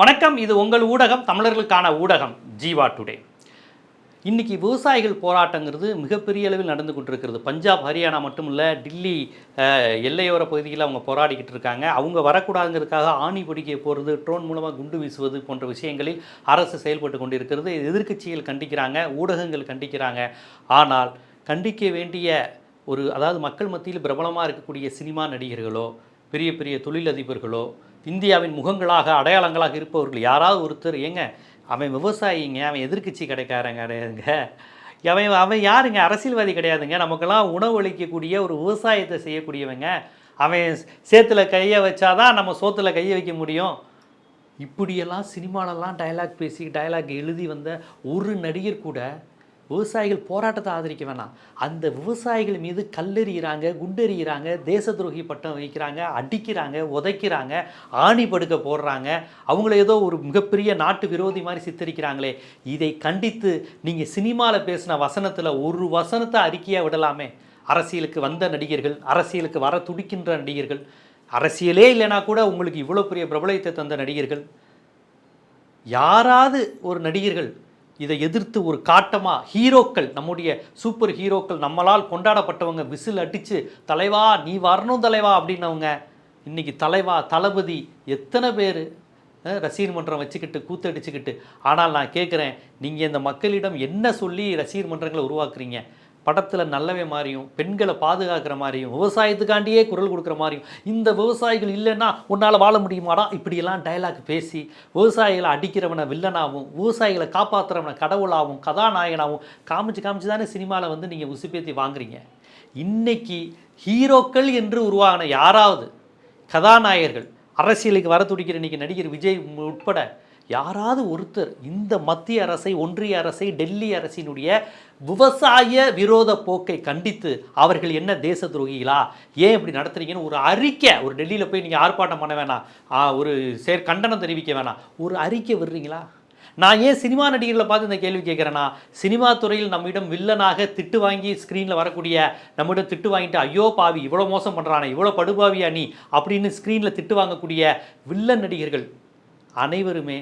வணக்கம் இது உங்கள் ஊடகம் தமிழர்களுக்கான ஊடகம் ஜீவா டுடே. இன்றைக்கி விவசாயிகள் போராட்டங்கிறது மிகப்பெரிய அளவில் நடந்து கொண்டிருக்கிறது. பஞ்சாப் ஹரியானா மட்டும் இல்லை டில்லி எல்லையோர பகுதியில் அவங்க போராடிக்கிட்டு இருக்காங்க. அவங்க வரக்கூடாதுங்கிறதுக்காக ஆணி பிடிக்க போகிறது ட்ரோன் மூலமாக குண்டு வீசுவது போன்ற விஷயங்களில் அரசு செயல்பட்டு கொண்டிருக்கிறது. எதிர்க்கட்சிகள் கண்டிக்கிறாங்க ஊடகங்கள் கண்டிக்கிறாங்க. ஆனால் கண்டிக்க வேண்டிய ஒரு அதாவது மக்கள் மத்தியில் பிரபலமாக இருக்கக்கூடிய சினிமா நடிகர்களோ பெரிய பெரிய தொழிலதிபர்களோ இந்தியாவின் முகங்களாக அடையாளங்களாக இருப்பவர்கள் யாராவது ஒருத்தர் ஏங்க அவன் விவசாயிங்க அவன் எதிர்க்கட்சி கிடைக்காரங்க கிடையாதுங்க. அவன் அவன் யாருங்க? அரசியல்வாதி கிடையாதுங்க. நமக்கெல்லாம் உணவளிக்கக்கூடிய ஒரு விவசாயத்தை செய்யக்கூடியவங்க. அவன் சேத்துல கையை வச்சாதான் நம்ம சோத்துல கையை வைக்க முடியும். இப்படியெல்லாம் சினிமாலெல்லாம் டயலாக் பேசி டயலாக் எழுதி வந்த ஒரு நடிகர் கூட விவசாயிகள் போராட்டத்தை ஆதரிக்க வேணாம். அந்த விவசாயிகள் மீது கல்லெறிகிறாங்க குண்டெறிகிறாங்க தேச துரோகி பட்டம் வைக்கிறாங்க அடிக்கிறாங்க உதைக்கிறாங்க ஆணி படுக்க போடுறாங்க. அவங்கள ஏதோ ஒரு மிகப்பெரிய நாட்டு விரோதி மாதிரி சித்தரிக்கிறாங்களே. இதை கண்டித்து நீங்கள் சினிமாவில் பேசின வசனத்தில் ஒரு வசனத்தை அறிக்கையாக விடலாமே. அரசியலுக்கு வந்த நடிகர்கள் அரசியலுக்கு வர துடிக்கின்ற நடிகர்கள் அரசியலே இல்லைனா கூட உங்களுக்கு இவ்வளோ பெரிய பிரபலத்தை தந்த நடிகர்கள் யாராவது ஒரு நடிகர்கள் இதை எதிர்த்து ஒரு காட்டமாக ஹீரோக்கள் நம்முடைய சூப்பர் ஹீரோக்கள் நம்மளால் கொண்டாடப்பட்டவங்க விசில் அடித்து தலைவா நீ வரணும் தலைவா அப்படின்னவங்க இன்றைக்கி தலைவா தளபதி எத்தனை பேர் ரசிகர் மன்றம் வச்சுக்கிட்டு கூத்தடிச்சுக்கிட்டு ஆனால் நான் கேட்குறேன் நீங்கள் இந்த மக்களிடம் என்ன சொல்லி ரசிகர் மன்றங்களை உருவாக்குறீங்க? படத்தில் நல்லவே மாதிரியும் பெண்களை பாதுகாக்கிற மாதிரியும் விவசாயத்துக்காண்டியே குரல் கொடுக்குற மாதிரியும் இந்த விவசாயிகள் இல்லைன்னா உன்னால் வாழ முடியுமாடா? இப்படியெல்லாம் டயலாக் பேசி விவசாயிகளை அடிக்கிறவனை வில்லனாகவும் விவசாயிகளை காப்பாற்றுறவனை கடவுளாகவும் கதாநாயகனாகவும் காமிச்சு காமிச்சு தானே சினிமாவில் வந்து நீங்கள் உசுப்பேத்தி வாங்குறீங்க. இன்னைக்கு ஹீரோக்கள் என்று உருவாகின யாராவது கதாநாயகர்கள் அரசியலுக்கு வர துடிக்கிற இன்றைக்கி நடிகர் விஜய் உட்பட யாராவது ஒருத்தர் இந்த மத்திய அரசை ஒன்றிய அரசை டெல்லி அரசினுடைய விவசாய விரோத போக்கை கண்டித்து அவர்கள் என்ன தேச துரோகிகளா? ஏன் இப்படி நடத்துறீங்கன்னு ஒரு அறிக்கை ஒரு டெல்லியில் போய் நீங்கள் ஆர்ப்பாட்டம் பண்ண வேணாம். ஒரு சேர் கண்டனம் தெரிவிக்க வேணாம். ஒரு அறிக்கை விடுறீங்களா? நான் ஏன் சினிமா நடிகர்களை பார்த்து இந்த கேள்வி கேட்குறேன்னா சினிமா துறையில் நம்மிடம் வில்லனாக திட்டு வாங்கி ஸ்க்ரீனில் வரக்கூடிய நம்மிடம் திட்டு வாங்கிட்டு ஐயோ பாவி இவ்வளோ மோசம் பண்ணுறானே இவ்வளோ படுபாவியா நீ அப்படின்னு ஸ்க்ரீனில் திட்டு வாங்கக்கூடிய வில்லன் நடிகர்கள் அனைவருமே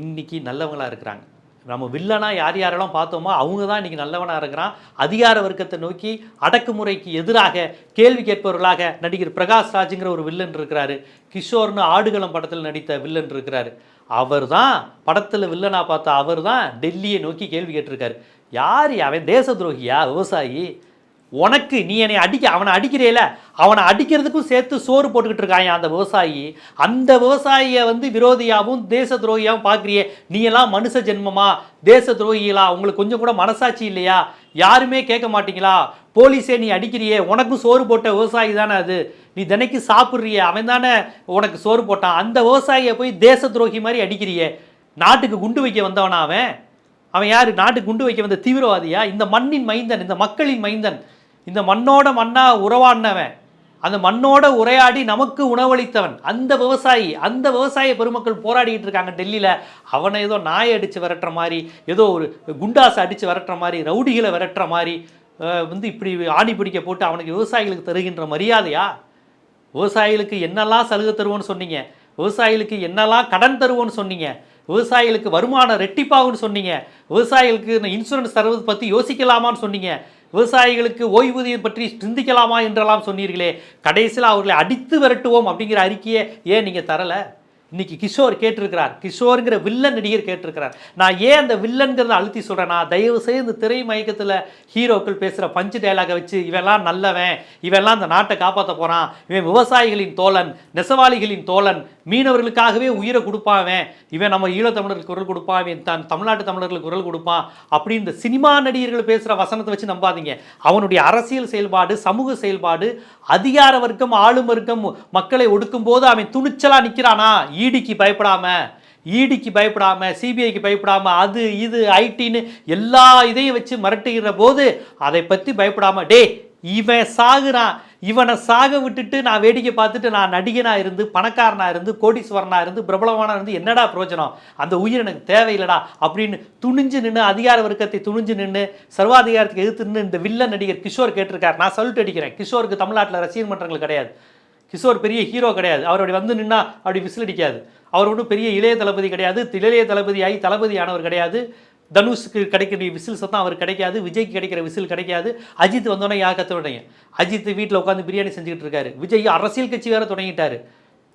இன்னைக்கு நல்லவங்களாக இருக்கிறாங்க. நம்ம வில்லனாக யார் யாரெல்லாம் பார்த்தோமோ அவங்க தான் இன்றைக்கி நல்லவனாக இருக்கிறான். அதிகார வர்க்கத்தை நோக்கி அடக்குமுறைக்கு எதிராக கேள்வி கேட்பவர்களாக நடிகர் பிரகாஷ் ராஜுங்கிற ஒரு வில்லன் இருக்கிறாரு. கிஷோர்னு ஆடுகளம் படத்தில் நடித்த வில்லன் இருக்கிறாரு. அவர் தான் படத்தில் வில்லனா பார்த்த அவர் தான் டெல்லியை நோக்கி கேள்வி கேட்டிருக்காரு. யார் அவன் தேச துரோகியா? விவசாயி? உனக்கு நீ என்னை அடிக்க அவனை அடிக்கிறேல அவனை அடிக்கிறதுக்கும் சேர்த்து சோறு போட்டுக்கிட்டு இருக்காங்க அந்த விவசாயி? அந்த விவசாயியை வந்து விரோதியாகவும் தேச துரோகியாகவும் பார்க்குறியே. நீ எல்லாம் மனுஷ ஜென்மமா? தேச துரோகிகளா உங்களுக்கு கொஞ்சம் கூட மனசாட்சி இல்லையா? யாருமே கேட்க மாட்டீங்களா? போலீஸே நீ அடிக்கிறியே. உனக்கும் சோறு போட்ட விவசாயி தானே அது. நீ தினைக்கு சாப்பிட்றியே. அவன் தானே உனக்கு சோறு போட்டான். அந்த விவசாயியை போய் தேச துரோகி மாதிரி அடிக்கிறியே. நாட்டுக்கு குண்டு வைக்க வந்தவனா அவன்? அவன் யார்? நாட்டுக்கு குண்டு வைக்க வந்த தீவிரவாதியா? இந்த மண்ணின் மைந்தன் இந்த மக்களின் மைந்தன். இந்த மண்ணோட மண்ணா உறவாடினவன் அந்த மண்ணோட உரையாடி நமக்கு உணவளித்தவன். அந்த விவசாயி அந்த விவசாய பெருமக்கள் போராடிக்கிட்டு இருக்காங்க டெல்லியில். அவனை ஏதோ நாயை அடித்து விரட்டுற மாதிரி ஏதோ ஒரு குண்டாசை அடித்து விரட்டுற மாதிரி ரவுடிகளை விரட்டுற மாதிரி வந்து இப்படி ஆணி பிடிக்க போட்டு அவனுக்கு விவசாயிகளுக்கு தருகின்ற மரியாதையா? விவசாயிகளுக்கு என்னெல்லாம் சலுகை தருவோன்னு சொன்னீங்க? விவசாயிகளுக்கு என்னெல்லாம் கடன் தருவோன்னு சொன்னீங்க? விவசாயிகளுக்கு வருமானம் ரெட்டிப்பாகும்னு சொன்னீங்க? விவசாயிகளுக்கு இன்சூரன்ஸ் தருவது பற்றி யோசிக்கலாமான்னு சொன்னீங்க? விவசாயிகளுக்கு ஓய்வூதியம் பற்றி சிந்திக்கலாமா என்றெல்லாம் சொன்னீர்களே. கடைசியில் அவர்களை அடித்து விரட்டுவோம் அப்படிங்கிற அறிக்கையை ஏன் நீங்கள் தரலை? இன்னைக்கு கிஷோர் கேட்டிருக்கிறார். கிஷோருங்கிற வில்லன் நடிகர் கேட்டிருக்கிறார். நான் ஏன் அந்த வில்லன்கிறத அழுத்தி சொல்கிறேன்னா தயவு செய்து இந்த திரை மயக்கத்தில் ஹீரோக்கள் பேசுகிற பஞ்சு டைலாகை வச்சு இவெல்லாம் நல்லவன். இவெல்லாம் இந்த நாட்டை காப்பாற்ற போகிறான் இவன் விவசாயிகளின் தோழன் நெசவாளிகளின் தோழன். மீனவர்களுக்காகவே உயிரை கொடுப்பாவன் இவன் நம்ம ஈழத்தமிழர்களுக்கு குரல் கொடுப்பான். இவன் தன் தமிழ்நாட்டு தமிழர்களுக்கு குரல் கொடுப்பான். அப்படி இந்த சினிமா நடிகர்கள் பேசுகிற வசனத்தை வச்சு நம்பாதீங்க. அவனுடைய அரசியல் செயல்பாடு சமூக செயல்பாடு அதிகார வர்க்கம் ஆளும் வர்க்கம் மக்களை ஒடுக்கும் போது அவன் துணிச்சலாக நிற்கிறானா ஈடிக்கு பயப்படாமல் ஈடிக்கு பயப்படாமல் சிபிஐக்கு பயப்படாமல் அது இது ஐடின்னு எல்லா இதையும் வச்சு மிரட்டுகிற போது அதை பற்றி பயப்படாமல் டே இவன் சாகுறான். இவனை சாக விட்டுட்டு நான் வேடிக்கை பார்த்துட்டு நான் நடிகனாக இருந்து பணக்காரனா இருந்து கோடீஸ்வரனா இருந்து பிரபலமானா இருந்து என்னடா பிரயோஜனம்? அந்த உயிர் எனக்கு தேவையில்லடா அப்படின்னு துணிஞ்சு நின்று அதிகார வர்க்கத்தை துணிஞ்சு நின்று சர்வாதிகாரத்துக்கு எதிர்த்து நின்று இந்த வில்ல நடிகர் கிஷோர் கேட்டிருக்கார். நான் சல்யூட் அடிக்கிறேன். கிஷோருக்கு தமிழ்நாட்டில் ரசிகர் மன்றங்கள் கிடையாது. கிஷோர் பெரிய ஹீரோ கிடையாது. அவர் அப்படி வந்து நின்னா அப்படி விசில் அடிக்காது அவர் ஒன்றும் பெரிய இளைய தளபதி கிடையாது இளைய தளபதியாகி தளபதி ஆனவர் கிடையாது. தனுஷுக்கு கிடைக்கிற விசில் சத்தம் அவர் கிடைக்காது விஜய்க்கு கிடைக்கிற விசில் கிடைக்காது. அஜித் வந்தோடனே யா கத்துறீங்க அஜித் வீட்டில் உட்காந்து பிரியாணி செஞ்சுக்கிட்டு இருக்காரு. விஜய் அரசியல் கட்சி வேறு தொடங்கிட்டார்.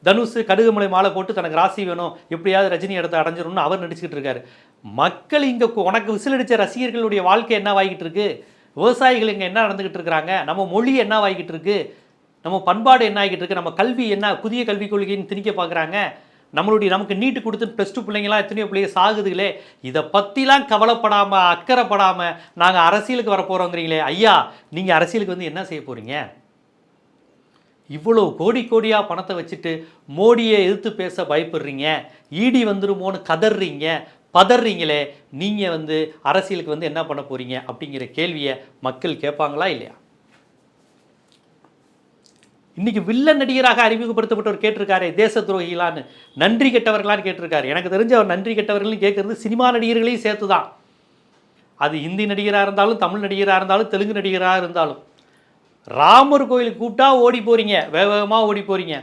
தனுஷ் கடுகுமலை மாலை போட்டு தனக்கு ராசி வேணும் எப்படியாவது ரஜினி இடத்த அடைஞ்சிரும்னு அவர் நடிச்சுக்கிட்டு இருக்காரு. மக்கள் இங்கே உனக்கு விசில் அடித்த ரசிகர்களுடைய வாழ்க்கை என்ன வாங்கிட்டு இருக்கு? விவசாயிகள் இங்கே என்ன நடந்துக்கிட்டு இருக்கிறாங்க? நம்ம மொழி என்ன இருக்குது நம்ம பண்பாடு என்ன ஆகிட்டு இருக்கு? நம்ம கல்வி என்ன? புதிய கல்விக் கொள்கைன்னு திணிக்க பார்க்குறாங்க நம்மளுடைய நமக்கு நீட்டு கொடுத்து ப்ளஸ் டூ பிள்ளைங்களாம் எத்தனையோ பிள்ளைங்க சாகுதுங்களே இதை பற்றிலாம் கவலைப்படாமல் அக்கறைப்படாமல் நாங்கள் அரசியலுக்கு வரப்போகிறோங்கிறீங்களே ஐயா நீங்கள் அரசியலுக்கு வந்து என்ன செய்ய போகிறீங்க இவ்வளோ கோடி கோடியாக பணத்தை வச்சுட்டு மோடியை எதிர்த்து பேச பயப்படுறீங்க. ஈடி வந்துருமோன்னு கதறீங்க. பதறீங்களே. நீங்கள் வந்து அரசியலுக்கு வந்து என்ன பண்ண போகிறீங்க அப்படிங்கிற கேள்வியை மக்கள் கேட்பாங்களா இல்லையா? இன்றைக்கி வில்லன் நடிகராக அறிமுகப்படுத்தப்பட்டவர் கேட்டிருக்காரே தேச துரோகிகளான்னு. நன்றி கெட்டவர்களான்னு கேட்டிருக்காரு. எனக்கு தெரிஞ்ச அவர் நன்றி கெட்டவர்கள்னு கேட்குறது சினிமா நடிகர்களையும் சேர்த்து தான் அது ஹிந்தி நடிகராக இருந்தாலும் தமிழ் நடிகராக இருந்தாலும் தெலுங்கு நடிகராக இருந்தாலும். ராமர் கோயிலுக்கு கூப்பிட்டா ஓடி போகிறீங்க வேக வேகமாக ஓடி போகிறீங்க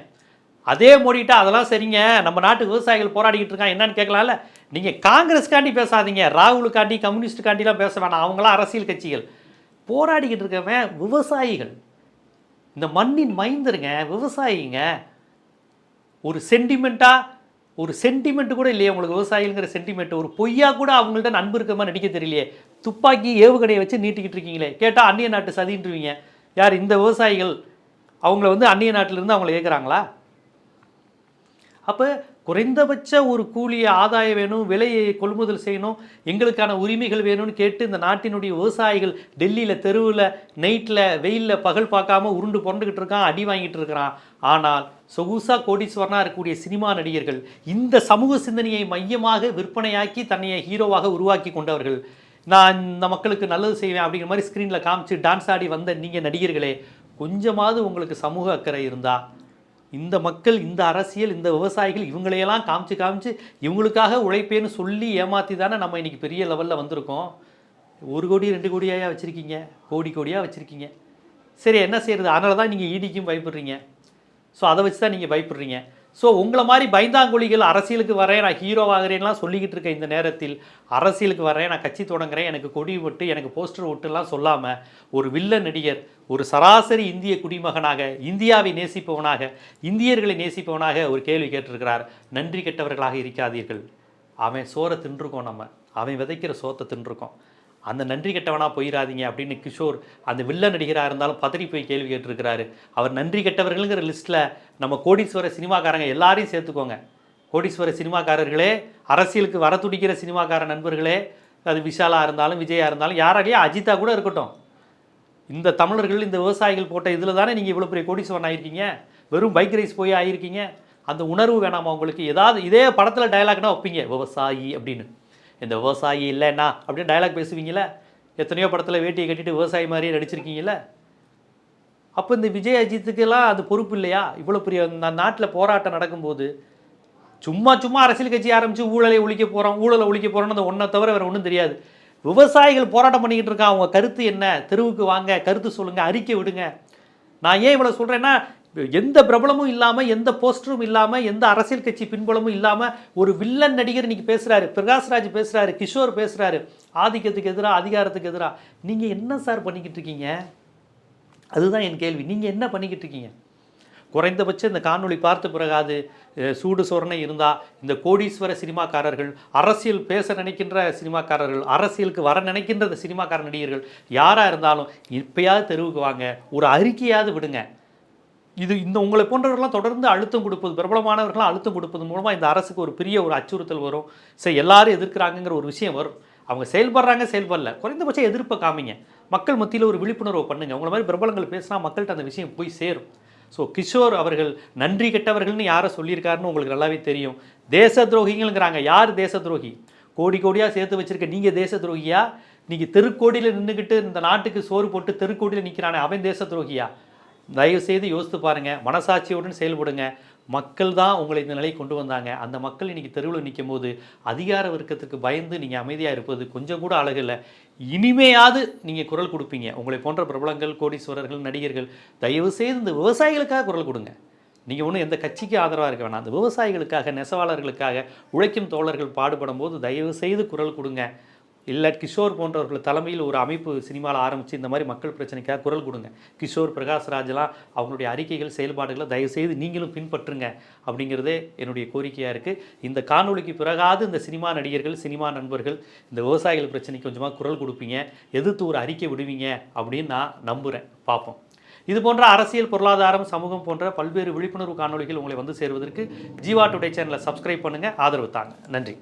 அதே மோடிட்டா அதெல்லாம் சரிங்க நம்ம நாட்டு விவசாயிகள் போராடிக்கிட்டு இருக்காங்க என்னன்னு கேட்கலாம்ல? நீங்கள் காங்கிரஸ்காண்டி பேசாதீங்க ராகுலுக்காண்டி கம்யூனிஸ்டுக்காண்டிலாம் பேச வேணாம் அவங்களாம் அரசியல் கட்சிகள். போராடிக்கிட்டு இருக்கவன் விவசாயிகள். இந்த மண்ணின் மைந்தருங்க விவசாயிங்க. ஒரு சென்டிமெண்ட்டாக ஒரு சென்டிமெண்ட் கூட இல்லையே உங்களுக்கு விவசாயிங்கிற சென்டிமெண்ட் ஒரு பொய்யா கூட அவங்கள்ட்ட நண்பு இருக்க மாதிரி நடிக்க தெரியலையே. துப்பாக்கி ஏவுகணையை வச்சு நீட்டிக்கிட்டு இருக்கீங்களே. கேட்டால் அந்நிய நாட்டு சதின்றுவீங்க. யார் இந்த விவசாயிகள்? அவங்கள வந்து அந்நிய நாட்டிலிருந்து அவங்கள ஏற்கிறாங்களா அப்போ குறைந்தபட்ச ஒரு கூலிய ஆதாயம் வேணும் விலையை கொள்முதல் செய்யணும் எங்களுக்கான உரிமைகள் வேணும்னு கேட்டு இந்த நாட்டினுடைய விவசாயிகள் டெல்லியில் தெருவில் நைட்டில் வெயிலில் பகல் பார்க்காம உருண்டு புரண்டுக்கிட்டு இருக்கான் அடி வாங்கிட்டு இருக்கிறான். ஆனால் சொகுசா கோடீஸ்வரனாக இருக்கக்கூடிய சினிமா நடிகர்கள் இந்த சமூக சிந்தனையை மையமாக விற்பனையாக்கி தன்னை ஹீரோவாக உருவாக்கி கொண்டவர்கள். நான் இந்த மக்களுக்கு நல்லது செய்வேன் அப்படிங்கிற மாதிரி ஸ்க்ரீனில் காமிச்சு டான்ஸ் ஆடி வந்த நீங்கள் நடிகர்களே கொஞ்சமாவது உங்களுக்கு சமூக அக்கறை இருந்தால் இந்த மக்கள் இந்த அரசியல் இந்த விவசாயிகள் இவங்களையெல்லாம் காமிச்சு காமிச்சு இவங்களுக்காக உழைப்பேன்னு சொல்லி ஏமாற்றி தானே நம்ம இன்றைக்கி பெரிய லெவலில் வந்திருக்கோம். ஒரு கோடி ரெண்டு கோடியாக வச்சுருக்கீங்க. கோடி கோடியாக வச்சுருக்கீங்க. சரி என்ன செய்கிறது அதனால தான் நீங்கள் ஈடிக்கும் பயப்படுறீங்க. ஸோ அதை வச்சு தான் நீங்கள் பயப்படுறீங்க. ஸோ உங்களை மாதிரி பைந்தாங்குழிகள் அரசியலுக்கு வரேன் நான் ஹீரோவாகிறேன்லாம் சொல்லிக்கிட்டு இருக்க இந்த நேரத்தில் அரசியலுக்கு வரேன் நான் கட்சி தொடங்குறேன் எனக்கு கொடி விட்டு எனக்கு போஸ்டர் விட்டுலாம் சொல்லாமல் ஒரு வில்ல நடிகர் ஒரு சராசரி இந்திய குடிமகனாக இந்தியாவை நேசிப்பவனாக இந்தியர்களை நேசிப்பவனாக ஒரு கேள்வி கேட்டிருக்கிறார். நன்றி கெட்டவர்களாக இருக்காதீர்கள். அவன் சோறை தின்றுருக்கோம் நம்ம. அவன் விதைக்கிற சோத்தை தின்றுருக்கோம். அந்த நன்றி கெட்டவனாக போயிடாதீங்க அப்படின்னு கிஷோர் அந்த வில்ல நடிகராக இருந்தாலும் பதறி போய் கேள்வி கேட்டிருக்கிறாரு. அவர் நன்றி கெட்டவர்கள்ங்கிற லிஸ்ட்டில் நம்ம கோடீஸ்வர சினிமாக்காரங்க எல்லாரையும் சேர்த்துக்கோங்க. கோடீஸ்வர சினிமாக்காரர்களே அரசியலுக்கு வர துடிக்கிற சினிமாக்கார நண்பர்களே அது விஷாலாக இருந்தாலும் விஜயாக இருந்தாலும் யாராலையும் அஜித்தா கூட இருக்கட்டும். இந்த தமிழர்கள் இந்த விவசாயிகள் போட்ட இதில் தானே நீங்கள் இவ்வளோ பெரிய கோடீஸ்வரன் ஆகிருக்கீங்க வெறும் பைக் ரைஸ் போய் ஆகிருக்கீங்க அந்த உணர்வு வேணாமா உங்களுக்கு? ஏதாவது இதே படத்தில் டயலாக்னா வைப்பீங்க விவசாயி அப்படின்னு. இந்த விவசாயி இல்லைண்ணா அப்படின்னு டயலாக் பேசுவீங்களே எத்தனையோ படத்தில் வேட்டியை கட்டிட்டு விவசாயி மாதிரியே நடிச்சிருக்கீங்களே அப்போ இந்த விஜய் அஜித்துக்கெல்லாம் அது பொறுப்பு இல்லையா? இவ்வளோ பெரிய நாட்டில் போராட்டம் நடக்கும்போது சும்மா சும்மா அரசியல் கட்சி ஆரம்பித்து ஊழலை ஒழிக்க போகிறோம் ஊழலை ஒழிக்க போகிறோம்னு அந்த ஒன்றை தவிர வேறு ஒன்றும் தெரியாது. விவசாயிகள் போராட்டம் பண்ணிக்கிட்டு இருக்கான் அவங்க கருத்து என்ன? தெருவுக்கு வாங்க கருத்து சொல்லுங்கள் அறிக்கை விடுங்க. நான் ஏன் இவ்வளோ சொல்கிறேன்னா எந்த பிரபலமும் இல்லாமல் எந்த போஸ்டரும் இல்லாமல் எந்த அரசியல் கட்சி பின்புலமும் இல்லாமல் ஒரு வில்லன் நடிகர் இன்னைக்கு பேசுகிறாரு பிரகாஷ்ராஜ் பேசுகிறாரு கிஷோர் பேசுகிறாரு ஆதிக்கத்துக்கு எதிராக அதிகாரத்துக்கு எதிராக நீங்கள் என்ன சார் பண்ணிக்கிட்டு இருக்கீங்க? அதுதான் என் கேள்வி. நீங்கள் என்ன பண்ணிக்கிட்டு இருக்கீங்க? குறைந்தபட்சம் இந்த காணொளி பார்த்த பிறகாது சூடு சொரணை இருந்தால் இந்த கோடீஸ்வர சினிமாக்காரர்கள் அரசியல் பேச நினைக்கின்ற சினிமாக்காரர்கள் அரசியலுக்கு வர நினைக்கின்ற இந்த சினிமாக்கார நடிகர்கள் யாராக இருந்தாலும் இப்போயாவது தெருவுக்கு வாங்க. ஒரு அறிக்கையாவது விடுங்க. இது இந்த உங்களை போன்றவர்கள்லாம் தொடர்ந்து அழுத்தம் கொடுப்பது பிரபலமானவர்களாம் அழுத்தம் கொடுப்பது மூலமாக இந்த அரசுக்கு ஒரு பெரிய ஒரு அச்சுறுத்தல் வரும். சரி எல்லாரும் எதிர்க்கிறாங்கங்கிற ஒரு விஷயம் வரும். அவங்க செயல்படுறாங்க செயல்படல. குறைந்தபட்சம் எதிர்ப்பை காமிங்க. மக்கள் மத்தியில் ஒரு விழிப்புணர்வு பண்ணுங்க. உங்களை மாதிரி பிரபலங்கள் பேசினா மக்கள்கிட்ட அந்த விஷயம் போய் சேரும். ஸோ கிஷோர் அவர்கள் நன்றி கெட்டவர்கள்னு யாரை சொல்லியிருக்காருன்னு உங்களுக்கு நல்லாவே தெரியும். தேச துரோகிங்களுங்கிறாங்க யார் தேச துரோகி? கோடி கோடியாக சேர்த்து வச்சிருக்க நீங்கள் தேச துரோகியா? நீங்கள் தெருக்கோடியில் நின்றுக்கிட்டு இந்த நாட்டுக்கு சோறு போட்டு தெருக்கோடியில் நிற்கிறானே அவன் தேச துரோகியா? தயவு செய்து யோசித்து பாருங்கள் மனசாட்சியுடன் செயல்படுங்க. மக்கள் தான் உங்களை இந்த நிலைக்கு கொண்டு வந்தாங்க. அந்த மக்கள் இன்னைக்கு தெருவில் நிற்கும் போது அதிகார வர்க்கத்துக்கு பயந்து நீங்கள் அமைதியாக இருப்பது கொஞ்சம் கூட அழகில்லை இனிமையாவது நீங்கள் குரல் கொடுப்பீங்க. உங்களை போன்ற பிரபலங்கள் கோடீஸ்வரர்கள் நடிகர்கள் தயவு செய்து இந்த விவசாயிகளுக்காக குரல் கொடுங்க. நீங்கள் ஒன்றும் எந்த கட்சிக்கு ஆதரவாக இருக்க வேணாம். அந்த விவசாயிகளுக்காக நெசவாளர்களுக்காக உழைக்கும் தோழர்கள் பாடுபடும் போது தயவு செய்து குரல் கொடுங்க. இல்லை கிஷோர் போன்றவர்கள் தலைமையில் ஒரு அமைப்பு சினிமாவில் ஆரம்பித்து இந்த மாதிரி மக்கள் பிரச்சனைக்காக குரல் கொடுங்க. கிஷோர் பிரகாஷ்ராஜெலாம் அவங்களுடைய அறிக்கைகள் செயல்பாடுகளை தயவுசெய்து நீங்களும் பின்பற்றுங்க அப்படிங்கிறதே என்னுடைய கோரிக்கையாக இருக்குது இந்த காணொளிக்கு பிறகாவது இந்த சினிமா நடிகர்கள் சினிமா நண்பர்கள் இந்த விவசாயிகள் பிரச்சனைக்கு கொஞ்சமாக குரல் கொடுப்பீங்க. எதிர்த்து ஒரு அறிக்கை விடுவீங்க அப்படின்னு நான் நம்புகிறேன் பார்ப்போம் இது போன்ற அரசியல் பொருளாதாரம் சமூகம் போன்ற பல்வேறு விழிப்புணர்வு காணொளிகள் உங்களை வந்து சேருவதற்கு ஜீவா டுடே சேனலை சப்ஸ்கிரைப் பண்ணுங்கள் ஆதரவு தாங்க. நன்றி.